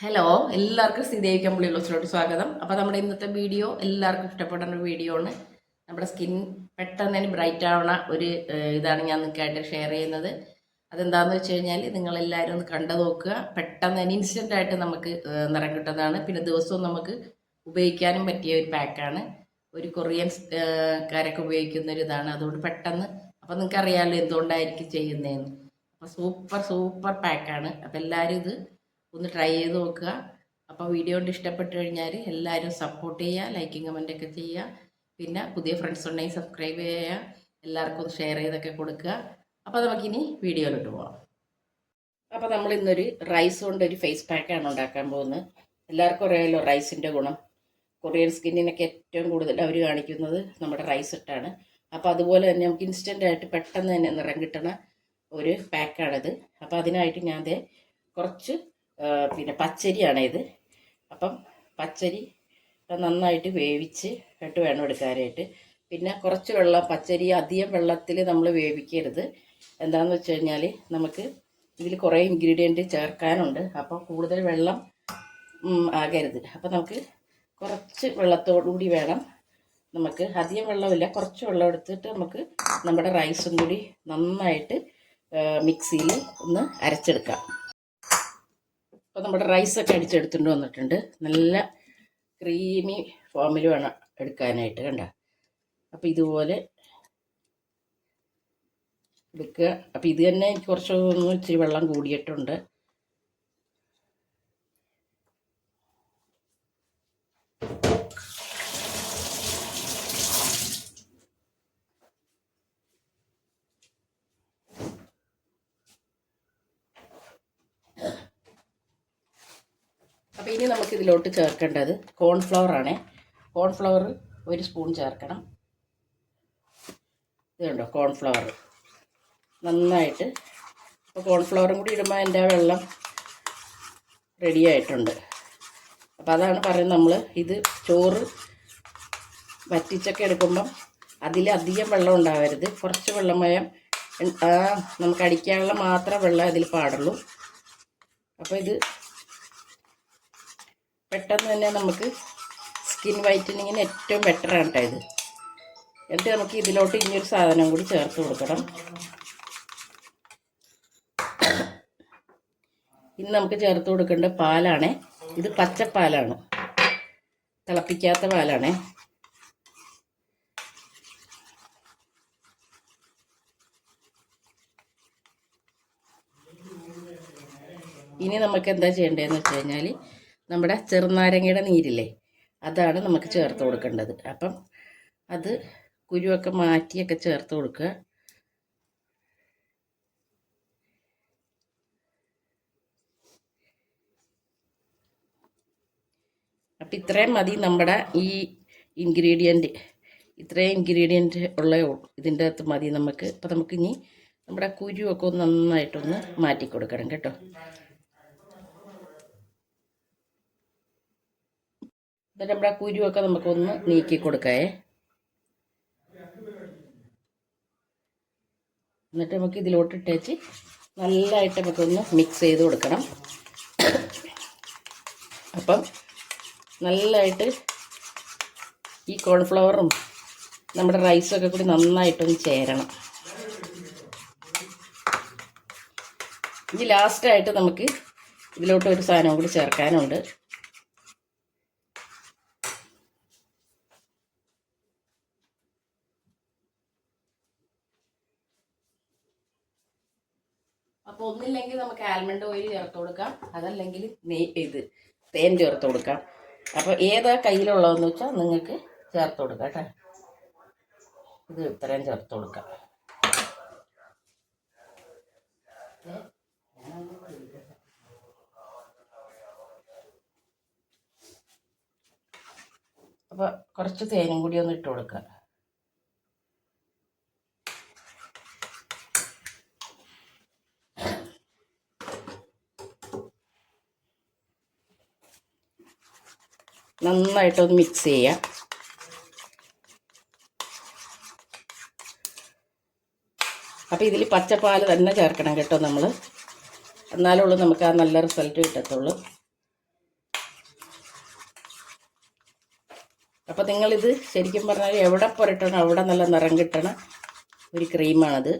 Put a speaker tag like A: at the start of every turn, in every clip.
A: Hello എല്ലാവർക്കും സ്ഥിതിയായിരിക്കാൻ പുള്ളി ലോസിലോട്ട് സ്വാഗതം. അപ്പോൾ നമ്മുടെ ഇന്നത്തെ വീഡിയോ എല്ലാവർക്കും ഇഷ്ടപ്പെടുന്ന ഒരു വീഡിയോ ആണ്. നമ്മുടെ സ്കിൻ പെട്ടെന്ന് തന്നെ ബ്രൈറ്റ് ആവണ ഒരു ഇതാണ് ഞാൻ നിൽക്കായിട്ട് ഷെയർ ചെയ്യുന്നത്. അതെന്താണെന്ന് വെച്ച് കഴിഞ്ഞാൽ നിങ്ങളെല്ലാവരും ഒന്ന് കണ്ടു നോക്കുക. പെട്ടെന്ന് തന്നെ ഇൻസ്റ്റന്റ് ആയിട്ട് നമുക്ക് നിറം കിട്ടുന്നതാണ്. പിന്നെ ദിവസവും നമുക്ക് ഉപയോഗിക്കാനും പറ്റിയ ഒരു പാക്കാണ് ഒരു കൊറിയൻ കാരൊക്കെ ഉപയോഗിക്കുന്ന ഒരു ഇതാണ്. അതുകൊണ്ട് പെട്ടെന്ന് അപ്പോൾ നിങ്ങൾക്ക് അറിയാമല്ലോ എന്തുകൊണ്ടായിരിക്കും ചെയ്യുന്നതെന്ന്. അപ്പോൾ സൂപ്പർ സൂപ്പർ പാക്കാണ് അപ്പോൾ എല്ലാവരും ഇത് ഒന്ന് ട്രൈ ചെയ്ത് നോക്കുക. അപ്പോൾ വീഡിയോ കൊണ്ട് ഇഷ്ടപ്പെട്ട് കഴിഞ്ഞാൽ എല്ലാവരും സപ്പോർട്ട് ചെയ്യുക ലൈക്കും കമന്റ് ഒക്കെ ചെയ്യുക. പിന്നെ പുതിയ ഫ്രണ്ട്സ് ഉണ്ടെങ്കിൽ സബ്സ്ക്രൈബ് ചെയ്യുക. എല്ലാവർക്കും ഒന്ന് ഷെയർ ചെയ്തൊക്കെ കൊടുക്കുക. അപ്പോൾ നമുക്കിനി വീഡിയോയിലോട്ട് പോവാം. അപ്പോൾ നമ്മൾ ഇന്നൊരു റൈസ് കൊണ്ട് ഒരു ഫേസ് പാക്കാണ് ഉണ്ടാക്കാൻ പോകുന്നത്. എല്ലാവർക്കും അറിയാമല്ലോ റൈസിന്റെ ഗുണം. കൊറിയൻ സ്കിന്നിനൊക്കെ ഏറ്റവും കൂടുതൽ അവർ കാണിക്കുന്നത് നമ്മുടെ റൈസ് ഇട്ടാണ്. അപ്പോൾ അതുപോലെ തന്നെ നമുക്ക് ഇൻസ്റ്റന്റ് ആയിട്ട് പെട്ടെന്ന് തന്നെ നിറം കിട്ടണ ഒരു പാക്കാണിത് അപ്പോൾ അതിനായിട്ട് ഞാൻ അതേ കുറച്ച് പിന്നെ പച്ചരിയാണ് ഇത് അപ്പം പച്ചരി നന്നായിട്ട് വേവിച്ച് ഇട്ട് വേണം എടുക്കാനായിട്ട് പിന്നെ കുറച്ച് വെള്ളം പച്ചരി അധികം വെള്ളത്തിൽ നമ്മൾ വേവിക്കരുത്. എന്താണെന്ന് വെച്ച് കഴിഞ്ഞാൽ നമുക്ക് ഇതിൽ കുറേ ഇൻഗ്രീഡിയന്റ് ചേർക്കാനുണ്ട്. അപ്പോൾ കൂടുതൽ വെള്ളം ആകരുത്. അപ്പോൾ നമുക്ക് കുറച്ച് വെള്ളത്തോടുകൂടി വേണം നമുക്ക്. അധികം വെള്ളമില്ല. കുറച്ച് വെള്ളം എടുത്തിട്ട് നമുക്ക് നമ്മുടെ റൈസും കൂടി നന്നായിട്ട് മിക്സിയിൽ ഒന്ന് അരച്ചെടുക്കാം. അപ്പോൾ നമ്മുടെ റൈസൊക്കെ അടിച്ചെടുത്തുകൊണ്ട് വന്നിട്ടുണ്ട്. നല്ല ക്രീമി ഫോമിൽ വേണം എടുക്കാനായിട്ട് കണ്ട? അപ്പോൾ ഇതുപോലെ എടുക്കുക. അപ്പോൾ ഇത് തന്നെ എനിക്ക് കുറച്ച് ഇച്ചിരി വെള്ളം കൂടിയിട്ടുണ്ട് അപ്പോൾ ഇനി നമുക്ക് ഇതിലോട്ട് ചേർക്കേണ്ടത് കോൺഫ്ലവർ ആണ് കോൺഫ്ലവർ ഒരു സ്പൂൺ ചേർക്കണം. ഇതുണ്ടോ കോൺഫ്ലവർ നന്നായിട്ട് അപ്പോൾ കോൺഫ്ലവറും കൂടി ഇടുമ്പോൾ എന്റെ ആ വെള്ളം റെഡിയായിട്ടുണ്ട് അപ്പോൾ അതാണ് പറയുന്നത് നമ്മൾ ഇത് ചോറ് വറ്റിച്ചൊക്കെ എടുക്കുമ്പം അതിലധികം വെള്ളം ഉണ്ടാവരുത്. കുറച്ച് വെള്ളമയം നമുക്ക് അടിക്കാനുള്ള മാത്രം വെള്ളം അതിൽ പാടുള്ളൂ. അപ്പോൾ ഇത് പെട്ടെന്ന് തന്നെ നമുക്ക് സ്കിൻ വൈറ്റനിങ്ങിന് ഏറ്റവും ബെറ്ററാണ് കേട്ടോ ഇത്. എന്നിട്ട് നമുക്ക് ഇതിലോട്ട് ഇനിയൊരു സാധനം കൂടി ചേർത്ത് കൊടുക്കണം. ഇന്ന് നമുക്ക് ചേർത്ത് കൊടുക്കേണ്ട പാലാണ്. ഇത് പച്ചപ്പാലാണ്. തിളപ്പിക്കാത്ത പാലാണ്. ഇനി നമുക്ക് എന്താ ചെയ്യേണ്ടതെന്ന് വെച്ച് കഴിഞ്ഞാൽ നമ്മുടെ ചെറുനാരങ്ങയുടെ നീരില്ലേ അതാണ് നമുക്ക് ചേർത്ത് കൊടുക്കേണ്ടത്. അപ്പം അത് കുരുവൊക്കെ മാറ്റിയൊക്കെ ചേർത്ത് കൊടുക്കുക. അപ്പം ഇത്രയും മതി നമ്മുടെ ഈ ഇൻഗ്രീഡിയന്റ്. ഇത്രയും ഇൻഗ്രീഡിയന്റ് ഉള്ള ഇതിന്റെ അകത്ത് മതി നമുക്ക്. അപ്പം നമുക്ക് ഇനി നമ്മുടെ കുരുവൊക്കെ ഒന്ന് നന്നായിട്ടൊന്ന് മാറ്റി കൊടുക്കണം കേട്ടോ. എന്നിട്ട് നമ്മുടെ ആ കുരുവൊക്കെ നമുക്കൊന്ന് നീക്കി കൊടുക്കാവേ എന്നിട്ട് നമുക്ക് ഇതിലോട്ട് ഇട്ടേച്ച് നല്ലതായിട്ട് നമുക്കൊന്ന് മിക്സ് ചെയ്ത് കൊടുക്കണം. അപ്പം നല്ലതായിട്ട് ഈ കോൺഫ്ലവറും നമ്മുടെ റൈസും ഒക്കെ കൂടി നന്നായിട്ടൊന്ന് ചേരണം. ഇനി ലാസ്റ്റായിട്ട് നമുക്ക് ഇതിലോട്ട് ഒരു സാധനം കൂടി ചേർക്കാനുണ്ട് അപ്പോൾ ഒന്നില്ലെങ്കിൽ നമുക്ക് ആൽമണ്ട് ഓയിൽ ചേർത്ത് കൊടുക്കാം. അതല്ലെങ്കിൽ നെയ് ഇത് തേൻ ചേർത്ത് കൊടുക്കാം. അപ്പോൾ ഏതാ കയ്യിലുള്ളതെന്ന് വെച്ചാൽ നിങ്ങൾക്ക് ചേർത്ത് കൊടുക്കാം കേട്ടോ. ഇത് ഇത്രയും ചേർത്ത് കൊടുക്കാം. അപ്പോൾ കുറച്ച് തേനും കൂടി ഒന്ന് ഇട്ട് കൊടുക്കുക നന്നായിട്ടൊന്ന് മിക്സ് ചെയ്യാം. അപ്പോൾ ഇതിൽ പച്ചപ്പാൽ തന്നെ ചേർക്കണം കേട്ടോ നമ്മൾ എന്നാലുള്ളൂ നമുക്ക് ആ നല്ല റിസൾട്ട് കിട്ടത്തുള്ളൂ. അപ്പോൾ നിങ്ങളിത് ശരിക്കും പറഞ്ഞാൽ എവിടെ പുരട്ടണം അവിടെ നല്ല നിറം കിട്ടണം ഒരു ക്രീമാണത്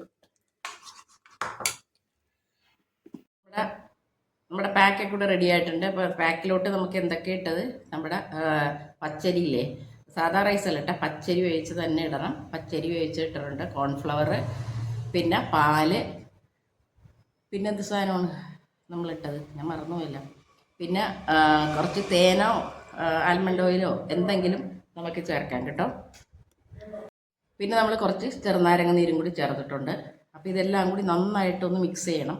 A: നമ്മുടെ പാക്കൊക്കെ കൂടെ റെഡി ആയിട്ടുണ്ട്. അപ്പോൾ പാക്കിലോട്ട് നമുക്ക് എന്തൊക്കെ ഇട്ടത്? നമ്മുടെ പച്ചരിയില്ലേ സാധാ റൈസ് അല്ല കേട്ടോ. പച്ചരി വേവിച്ച് തന്നെ ഇടണം. പച്ചരി വേവിച്ച് ഇട്ടിട്ടുണ്ട്. കോൺഫ്ലവർ പിന്നെ പാൽ. പിന്നെ എന്ത് സാധനമാണ് നമ്മളിട്ടത് ഞാൻ മറന്നുപോയില്ല. പിന്നെ കുറച്ച് തേനോ ആൽമണ്ട് ഓയിലോ എന്തെങ്കിലും നമുക്ക് ചേർക്കാം കേട്ടോ. പിന്നെ നമ്മൾ കുറച്ച് ചെറുനാരങ്ങ നീരും കൂടി ചേർത്തിട്ടുണ്ട്. അപ്പോൾ ഇതെല്ലാം കൂടി നന്നായിട്ടൊന്ന് മിക്സ് ചെയ്യണം.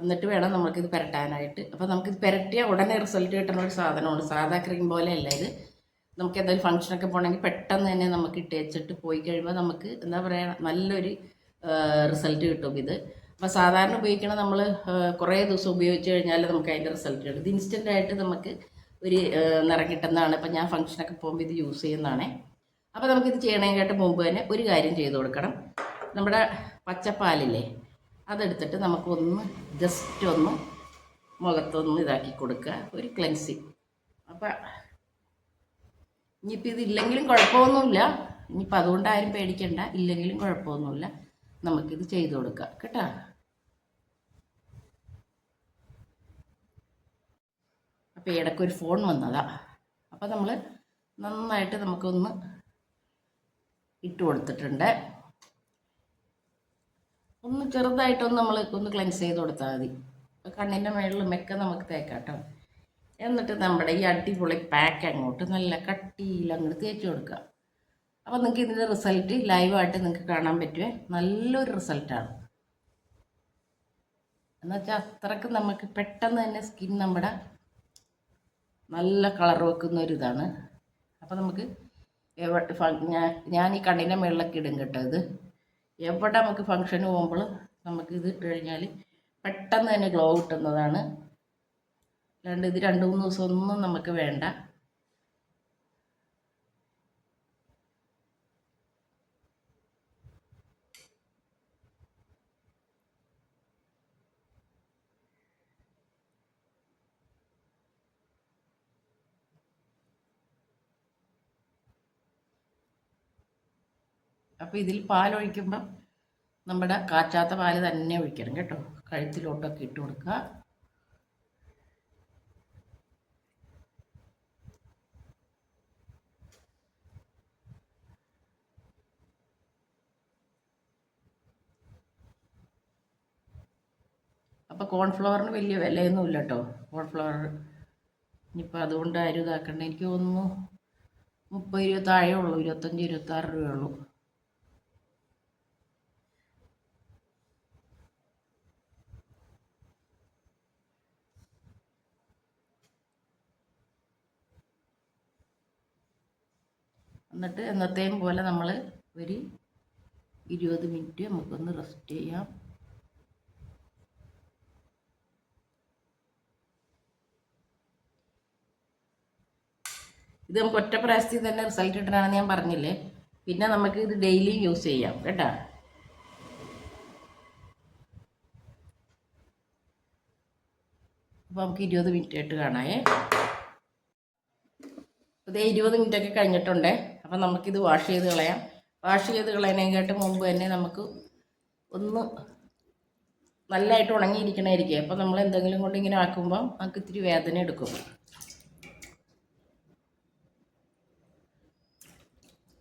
A: എന്നിട്ട് വേണം നമുക്കിത് പുരട്ടാനായിട്ട്. അപ്പോൾ നമുക്കിത് പുരട്ടിയ ഉടനെ റിസൾട്ട് കിട്ടുന്ന ഒരു സാധനമാണ്. സാധാ ക്രീം പോലെയല്ല ഇത്. നമുക്ക് എന്തെങ്കിലും ഫംഗ്ഷനൊക്കെ പോകണമെങ്കിൽ പെട്ടെന്ന് തന്നെ നമുക്ക് ഇട്ട് വെച്ചിട്ട് പോയി കഴിയുമ്പോൾ നമുക്ക് എന്താ പറയുക നല്ലൊരു റിസൾട്ട് കിട്ടും ഇത്. അപ്പോൾ സാധാരണ ഉപയോഗിക്കണം നമ്മൾ കുറേ ദിവസം ഉപയോഗിച്ച് കഴിഞ്ഞാൽ നമുക്ക് അതിന്റെ റിസൾട്ട് കിട്ടും ഇത് ഇൻസ്റ്റന്റ് ആയിട്ട് നമുക്ക് ഒരു നിറം കിട്ടുന്നതാണ്. ഇപ്പം ഞാൻ ഫംഗ്ഷനൊക്കെ പോകുമ്പോൾ ഇത് യൂസ് ചെയ്യുന്നതാണേ. അപ്പോൾ നമുക്കിത് ചെയ്യണമെങ്കിൽ മുമ്പ് തന്നെ ഒരു കാര്യം ചെയ്ത് കൊടുക്കണം. നമ്മുടെ പച്ചപ്പാലില്ലേ? അതെടുത്തിട്ട് നമുക്കൊന്ന് ജസ്റ്റ് ഒന്ന് മുഖത്തൊന്ന് ഇതാക്കി കൊടുക്കുക. ഒരു ക്ലെൻസിങ് അപ്പം ഇനിയിപ്പോൾ ഇതില്ലെങ്കിലും കുഴപ്പമൊന്നുമില്ല. ഇനിയിപ്പോൾ അതുകൊണ്ട് ആരും പേടിക്കണ്ട. ഇല്ലെങ്കിലും കുഴപ്പമൊന്നുമില്ല. നമുക്കിത് ചെയ്തു കൊടുക്കാം. കേട്ടോ? അപ്പോൾ ഇടയ്ക്കൊരു ഫോൺ വന്നതാ. അപ്പോൾ നമ്മൾ നന്നായിട്ട് നമുക്കൊന്ന് ഇട്ട് കൊടുത്തിട്ടുണ്ട്. ഒന്ന് ചെറുതായിട്ടൊന്ന് നമ്മൾ ഒന്ന് ക്ലെൻസ് ചെയ്ത് കൊടുത്താൽ മതി. കണ്ണിന്റെ മേളിൽ ഒക്കെ നമുക്ക് തേക്കാം കേട്ടോ. എന്നിട്ട് നമ്മുടെ ഈ അടിപൊളി പാക്ക് അങ്ങോട്ട് നല്ല കട്ടിയിൽ അങ്ങോട്ട് തേച്ച് കൊടുക്കുക. അപ്പോൾ നിങ്ങൾക്ക് ഇതിന്റെ റിസൾട്ട് ലൈവായിട്ട് നിങ്ങൾക്ക് കാണാൻ പറ്റുമേ നല്ലൊരു റിസൾട്ടാണ് എന്നുവെച്ചാൽ അത്രയ്ക്ക് നമുക്ക് പെട്ടെന്ന് തന്നെ സ്കിൻ നമ്മുടെ നല്ല കളർ വെക്കുന്ന ഒരു ഇതാണ്. അപ്പോൾ നമുക്ക് ഞാൻ ഈ കണ്ണിന്റെ മുകളിലൊക്കെ ഇടും കേട്ടോ ഇത്. എവിടെ നമുക്ക് ഫങ്ഷന് പോകുമ്പോൾ നമുക്ക് ഇത് ഇട്ട് കഴിഞ്ഞാൽ പെട്ടെന്ന് തന്നെ ഗ്ലോ കിട്ടുന്നതാണ്. അല്ലാണ്ട് ഇത് രണ്ട് മൂന്ന് ദിവസമൊന്നും നമുക്ക് വേണ്ട. അപ്പോൾ ഇതിൽ പാലൊഴിക്കുമ്പം നമ്മുടെ കാച്ചാത്ത പാൽ തന്നെ ഒഴിക്കണം കേട്ടോ. കഴുത്തിലോട്ടൊക്കെ ഇട്ട് കൊടുക്കുക. അപ്പോൾ കോൺഫ്ലവറിന് വലിയ വിലയൊന്നും ഇല്ല കേട്ടോ. കോൺഫ്ലവർ ഇനിയിപ്പോൾ അതുകൊണ്ട് ആരും ഇതാക്കണ്ട. എനിക്ക് തോന്നുന്നു മുപ്പത് രൂപ താഴെ ഉള്ളൂ ഇരുപത്തഞ്ച് ഇരുപത്താറ് രൂപയുള്ളൂ എന്നിട്ട് എന്നത്തെയും പോലെ നമ്മൾ ഒരു ഇരുപത് മിനിറ്റ് നമുക്കൊന്ന് റെസ്റ്റ് ചെയ്യാം. ഇത് നമുക്ക് ഒറ്റ പ്രാവശ്യത്തിൽ തന്നെ റിസൾട്ട് കിട്ടണമെന്ന് ഞാൻ പറഞ്ഞില്ലേ? പിന്നെ നമുക്ക് ഇത് ഡെയിലി യൂസ് ചെയ്യാം കേട്ടോ. അപ്പോൾ നമുക്ക് ഇരുപത് മിനിറ്റ് ആയിട്ട് കാണാമേ അതേ ഇരുപത് മിനിറ്റൊക്കെ കഴിഞ്ഞിട്ടുണ്ടേ. അപ്പം നമുക്കിത് വാഷ് ചെയ്ത് കളയാം. വാഷ് ചെയ്ത് കളയുന്നതിനേക്കാട്ട് മുമ്പ് തന്നെ നമുക്ക് ഒന്ന് നല്ലതായിട്ട് ഉണങ്ങിയിരിക്കണമായിരിക്കും. അപ്പം നമ്മൾ എന്തെങ്കിലും കൊണ്ട് ഇങ്ങനെ ആക്കുമ്പോൾ നമുക്ക് ഇത്തിരി വേദന എടുക്കും.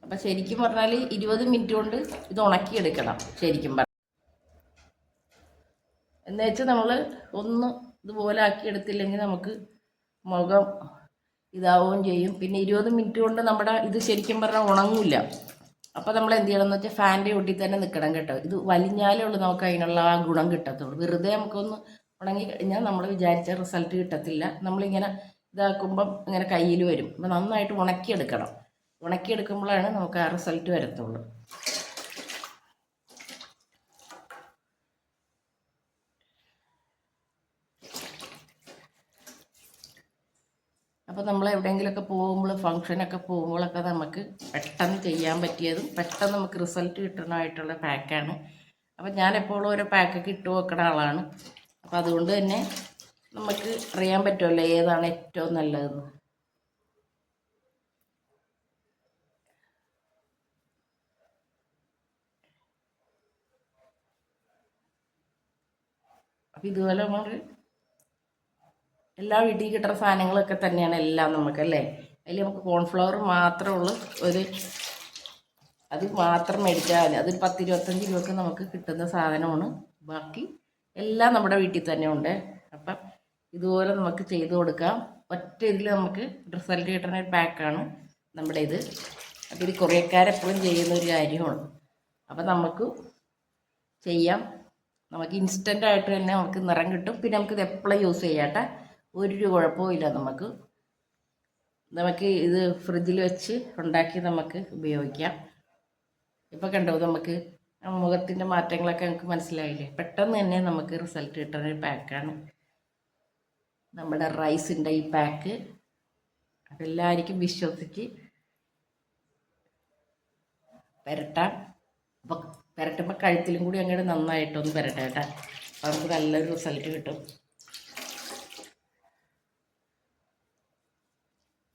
A: അപ്പം ശരിക്കും പറഞ്ഞാൽ ഇരുപത് മിനിറ്റ് കൊണ്ട് ഇത് ഉണക്കിയെടുക്കണം ശരിക്കും പറഞ്ഞാൽ എന്നുവെച്ചാൽ നമ്മൾ ഒന്ന് ഇതുപോലെ ആക്കിയെടുത്തില്ലെങ്കിൽ നമുക്ക് മുഖം ഇതാവുകയും ചെയ്യും. പിന്നെ ഇരുപത് മിനിറ്റ് കൊണ്ട് നമ്മുടെ ഇത് ശരിക്കും പറഞ്ഞാൽ ഉണങ്ങില്ല അപ്പോൾ നമ്മൾ എന്ത് ചെയ്യണം എന്ന് വെച്ചാൽ ഫാന്റെ ഒട്ടി തന്നെ നിൽക്കണം കേട്ടോ. ഇത് വലിഞ്ഞാലേ ഉള്ളൂ നമുക്ക് അതിനുള്ള ആ ഗുണം കിട്ടത്തുള്ളൂ. വെറുതെ നമുക്കൊന്ന് ഉണങ്ങി കഴിഞ്ഞാൽ നമ്മൾ വിചാരിച്ച റിസൾട്ട് കിട്ടത്തില്ല. നമ്മളിങ്ങനെ ഇതാക്കുമ്പം ഇങ്ങനെ കയ്യിൽ വരും. അപ്പം നന്നായിട്ട് ഉണക്കിയെടുക്കണം. ഉണക്കിയെടുക്കുമ്പോഴാണ് നമുക്ക് ആ റിസൾട്ട് വരത്തുള്ളൂ. അപ്പോൾ നമ്മൾ എവിടെയെങ്കിലുമൊക്കെ പോകുമ്പോൾ ഫംഗ്ഷനൊക്കെ പോകുമ്പോഴൊക്കെ നമുക്ക് പെട്ടെന്ന് ചെയ്യാൻ പറ്റിയതും പെട്ടെന്ന് നമുക്ക് റിസൾട്ട് കിട്ടണമായിട്ടുള്ള പാക്കാണ്. അപ്പോൾ ഞാൻ എപ്പോഴും ഓരോ പാക്കൊക്കെ ഇട്ട് വെക്കുന്ന ആളാണ്. അപ്പോൾ അതുകൊണ്ട് തന്നെ നമുക്ക് അറിയാൻ പറ്റുമല്ലോ ഏതാണ് ഏറ്റവും നല്ലതെന്ന്. അപ്പം ഇതുപോലെ നമ്മൾ എല്ലാ വീട്ടിൽ കിട്ടുന്ന സാധനങ്ങളൊക്കെ തന്നെയാണ് എല്ലാം നമുക്ക് അല്ലേ? അതിൽ നമുക്ക് കോൺഫ്ലവർ ഉള്ളൂ. ഒരു അത് മാത്രം മേടിച്ചാൽ മതി. അതൊരു പത്ത് ഇരുപത്തഞ്ച് രൂപക്ക് നമുക്ക് കിട്ടുന്ന സാധനമാണ്. ബാക്കി എല്ലാം നമ്മുടെ വീട്ടിൽ തന്നെ ഉണ്ട്. അപ്പം ഇതുപോലെ നമുക്ക് ചെയ്ത് കൊടുക്കാം. ഒറ്റ ഇതിൽ നമുക്ക് റിസൾട്ട് കിട്ടുന്ന ഒരു പാക്കാണ് നമ്മുടെ ഇത്. അപ്പോൾ ഇത് കുറേക്കാരെപ്പോഴും ചെയ്യുന്ന ഒരു കാര്യമാണ്. അപ്പം നമുക്ക് ചെയ്യാം. നമുക്ക് ഇൻസ്റ്റന്റ് ആയിട്ട് തന്നെ നമുക്ക് നിറം കിട്ടും. പിന്നെ നമുക്കിത് എപ്പോഴും യൂസ് ചെയ്യാട്ടെ ഒരു കുഴപ്പമില്ല നമുക്ക്. നമുക്ക് ഇത് ഫ്രിഡ്ജിൽ വെച്ച് ഉണ്ടാക്കി നമുക്ക് ഉപയോഗിക്കാം. ഇപ്പോൾ കണ്ടോ നമുക്ക് മുഖത്തിന്റെ മാറ്റങ്ങളൊക്കെ നമുക്ക് മനസ്സിലായില്ലേ? പെട്ടെന്ന് തന്നെ നമുക്ക് റിസൾട്ട് കിട്ടുന്ന ഒരു പാക്കാണ്. നമ്മുടെ റൈസിന്റെ ഈ പാക്ക്. അതെല്ലാവർക്കും വിശ്വസിച്ച് പുരട്ടാം. അപ്പോൾ പുരട്ടുമ്പോൾ കഴുത്തിലും കൂടി അങ്ങോട്ട് നന്നായിട്ടൊന്ന് പുരട്ടേട്ടാ അപ്പോൾ നമുക്ക് നല്ലൊരു റിസൾട്ട് കിട്ടും.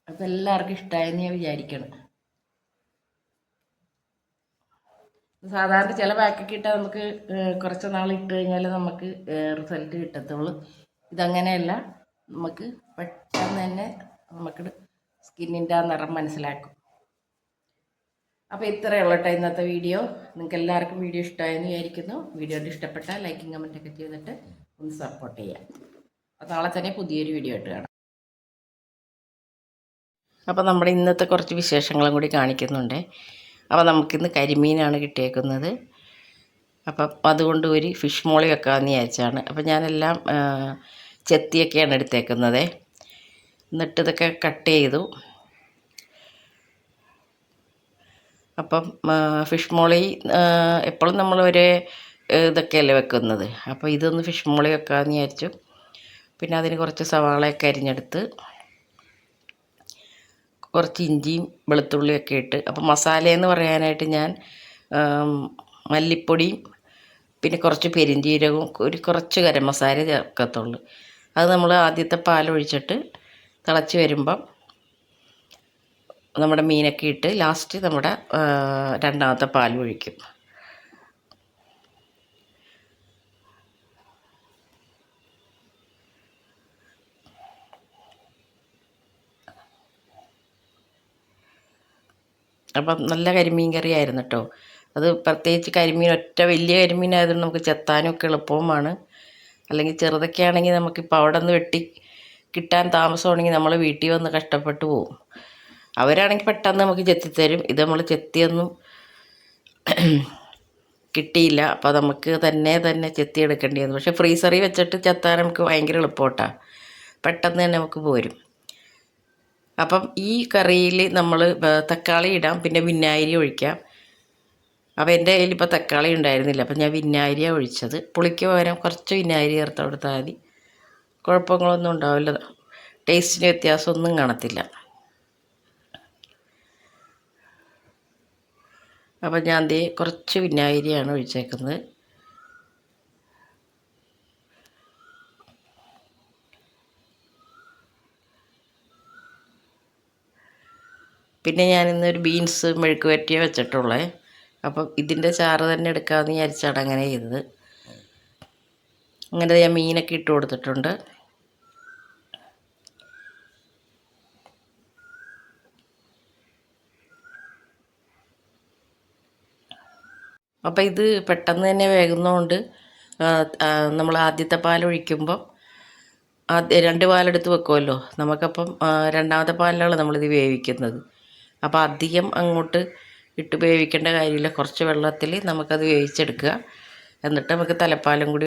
A: അപ്പോൾ എല്ലാവർക്കും ഇഷ്ടമായെന്ന് ഞാൻ വിചാരിക്കണം. സാധാരണ ചില പാക്കൊക്കെ ഇട്ടാൽ നമുക്ക് കുറച്ച് നാൾ ഇട്ട് കഴിഞ്ഞാൽ നമുക്ക് റിസൾട്ട് കിട്ടത്തുള്ളൂ. ഇതങ്ങനെയല്ല നമുക്ക് പെട്ടെന്ന് തന്നെ നമുക്ക് സ്കിന്നിന്റെ ആ നിറം മനസ്സിലാക്കും. അപ്പോൾ ഇത്രയേ ഉള്ളൂ കേട്ടോ ഇന്നത്തെ വീഡിയോ നിങ്ങൾക്ക് എല്ലാവർക്കും വീഡിയോ ഇഷ്ടമായെന്ന് വിചാരിക്കുന്നു. വീഡിയോ ഇഷ്ടപ്പെട്ടാൽ ലൈക്കും കമന്റൊക്കെ ചെയ്തിട്ട് ഒന്ന് സപ്പോർട്ട് ചെയ്യാം. അപ്പോൾ നാളെ തന്നെ പുതിയൊരു വീഡിയോ ആയിട്ട് കാണാം. അപ്പോൾ നമ്മുടെ ഇന്നത്തെ കുറച്ച് വിശേഷങ്ങളും കൂടി കാണിക്കുന്നുണ്ട്. അപ്പോൾ നമുക്കിന്ന് കരിമീനാണ് കിട്ടിയേക്കുന്നത്. അപ്പം അതുകൊണ്ട് ഒരു ഫിഷ് മോളി വെക്കാമെന്ന് വിചാരിച്ചാണ്. അപ്പം ഞാനെല്ലാം ചെത്തിയൊക്കെയാണ് എടുത്തേക്കുന്നത്. എന്നിട്ട് ഇതൊക്കെ കട്ട് ചെയ്തു. അപ്പം ഫിഷ് മോളി എപ്പോഴും നമ്മൾ ഒരേ ഇതൊക്കെയല്ലേ വെക്കുന്നത്. അപ്പോൾ ഇതൊന്ന് ഫിഷ് മോളി വെക്കാമെന്ന് വിചാരിച്ചു. പിന്നെ അതിന് കുറച്ച് സവാളയൊക്കെ അരിഞ്ഞെടുത്ത് കുറച്ച് ഇഞ്ചിയും വെളുത്തുള്ളിയൊക്കെ ഇട്ട്. അപ്പം മസാലയെന്ന് പറയാനായിട്ട് ഞാൻ മല്ലിപ്പൊടിയും പിന്നെ കുറച്ച് പെരിഞ്ചീരകവും ഒരു കുറച്ച് ഗരം മസാല ചേർക്കത്തുള്ളൂ. അത് നമ്മൾ ആദ്യത്തെ പാലൊഴിച്ചിട്ട് തിളച്ച് വരുമ്പം നമ്മുടെ മീനൊക്കെ ഇട്ട് ലാസ്റ്റ് നമ്മുടെ രണ്ടാമത്തെ പാൽ ഒഴിക്കും. അപ്പം നല്ല കരിമീൻ കറിയായിരുന്നു കേട്ടോ. അത് പ്രത്യേകിച്ച് കരിമീൻ ഒറ്റ വലിയ കരിമീനായതുകൊണ്ട് നമുക്ക് ചെത്താനൊക്കെ എളുപ്പവുമാണ്. അല്ലെങ്കിൽ ചെറുതൊക്കെ ആണെങ്കിൽ നമുക്കിപ്പോൾ അവിടെ നിന്ന് വെട്ടി കിട്ടാൻ താമസമാണെങ്കിൽ നമ്മൾ വീട്ടിൽ വന്ന് കഷ്ടപ്പെട്ട് പോകും അവരാണെങ്കിൽ പെട്ടെന്ന് നമുക്ക് ചെത്തിത്തരും. ഇത് നമ്മൾ ചെത്തിയൊന്നും കിട്ടിയില്ല. അപ്പോൾ നമുക്ക് തന്നെ തന്നെ ചെത്തി എടുക്കേണ്ടി വന്നു. പക്ഷേ ഫ്രീസറിൽ വെച്ചിട്ട് ചെത്താൻ നമുക്ക് ഭയങ്കര എളുപ്പമാട്ടാ. പെട്ടെന്ന് തന്നെ നമുക്ക് പോരും. അപ്പം ഈ കറിയിൽ നമ്മൾ തക്കാളി ഇടാം പിന്നെ വിനാഗിരി ഒഴിക്കാം. അപ്പോൾ എന്റെ കയ്യിൽ ഇപ്പോൾ തക്കാളി ഉണ്ടായിരുന്നില്ല. അപ്പം ഞാൻ വിനാഗിരിയാണ് ഒഴിച്ചത്. പുളിക്ക് പകരം കുറച്ച് വിനാഗിരി ചേർത്ത് കൊടുത്താൽ മതി. കുഴപ്പങ്ങളൊന്നും ഉണ്ടാവില്ല. ടേസ്റ്റിന് വ്യത്യാസമൊന്നും കാണത്തില്ല. അപ്പം ഞാൻ ദേ കുറച്ച് വിനാഗിരിയാണ് ഒഴിച്ചേക്കുന്നത്. പിന്നെ ഞാൻ ഇന്നൊരു ബീൻസ് മെഴുക്ക് വരട്ടിയേ വെച്ചിട്ടുള്ളേ. അപ്പം ഇതിന്റെ ചാറ് തന്നെ എടുക്കാമെന്ന് വിചാരിച്ചാണ് അങ്ങനെ ചെയ്തത്. അങ്ങനെ ഞാൻ മീനൊക്കെ ഇട്ട് കൊടുത്തിട്ടുണ്ട്. അപ്പം ഇത് പെട്ടെന്ന് തന്നെ വേകുന്നതുകൊണ്ട് നമ്മൾ ആദ്യത്തെ പാൽ ഒഴിക്കുമ്പം ആദ്യ രണ്ട് പാലെടുത്ത് വെക്കുമല്ലോ നമുക്കപ്പം രണ്ടാമത്തെ പാലിലാണ് നമ്മളിത് വേവിക്കുന്നത്. അപ്പോൾ അധികം അങ്ങോട്ട് ഇട്ട് വേവിക്കേണ്ട കാര്യമില്ല. കുറച്ച് വെള്ളത്തിൽ നമുക്കത് വേവിച്ചെടുക്കുക. എന്നിട്ട് നമുക്ക് തലപ്പാലും കൂടി